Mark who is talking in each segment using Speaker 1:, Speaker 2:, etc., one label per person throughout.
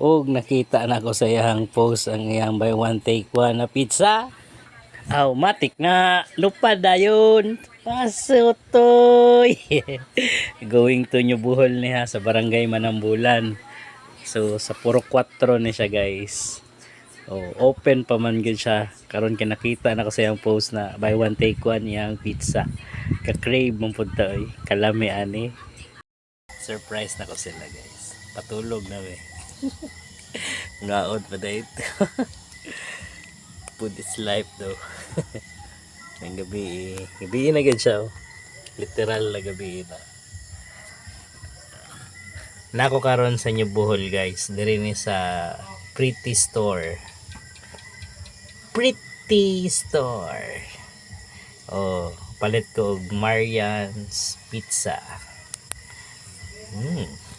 Speaker 1: Og nakita na ko sa iyang post ang iyang buy one take one na pizza. Aw, matik na lupad dayon. Pasutoy. Going to New Buhol niya sa barangay Manambulan. So sa puro 4 ni siya guys. Oh, open pa man gid siya. Karon kinakita na ko sa iyang post na buy one take one yang pizza. Ka-crave mong punta oy. Kalami ani. Surprise na ko sila guys. Patulog na we. Ngaod pa dahil. Food is life daw. Ang gabi eh. Gabi na gid siya oh. Literal na gabi na. Nako karon sa New Bohol guys. Diri ni sa Pretty Store. Pretty Store. Oh, palit ko og Marian's Pizza. Mm.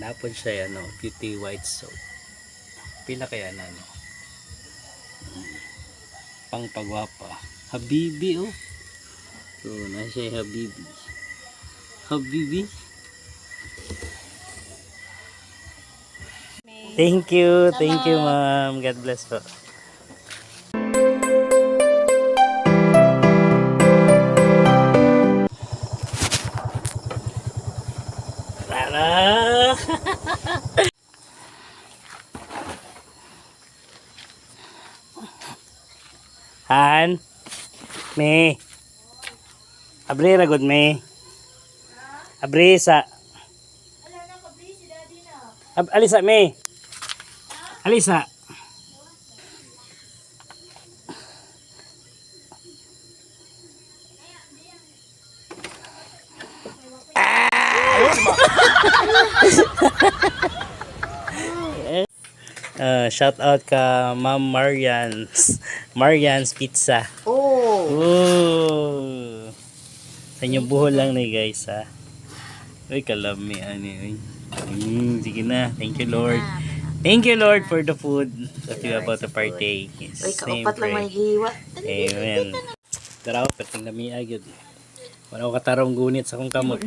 Speaker 1: Napon siya ano, beauty white soap. Pila kaya na ano? Pang pagwapa. Habibi oh. So, na siya Habibi. Habibi. Thank you, thank you ma'am. God bless po. Tara! Han? Me? Abri ra gud me? Abri sa... Ab alisa me? Alisa? Uh, shout out ka Ma'am Marian's Marian's Pizza.
Speaker 2: Oh.
Speaker 1: Oh. Sa inyo buhol lang ni guys ha. Uy, kalami ani. Uy. Mm, sige na. Thank you Lord. Thank you Lord for the food that you about to partake.
Speaker 2: Uy, kaupat lang may giwa.
Speaker 1: Amen. Tara, pating lami agad. Wala ko katarong gunit sa kong kamot.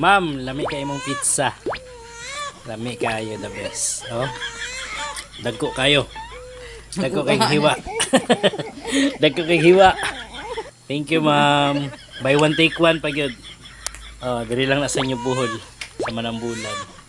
Speaker 1: Ma'am, lami kayo mong pizza. Lami kayo the best. Oh. Dagko kayo. Dagko kay hiwa. Dagko kay hiwa. Thank you, ma'am. Buy one take one pag yun. Oh, diri lang na sa inyo buhol sa Manambulan.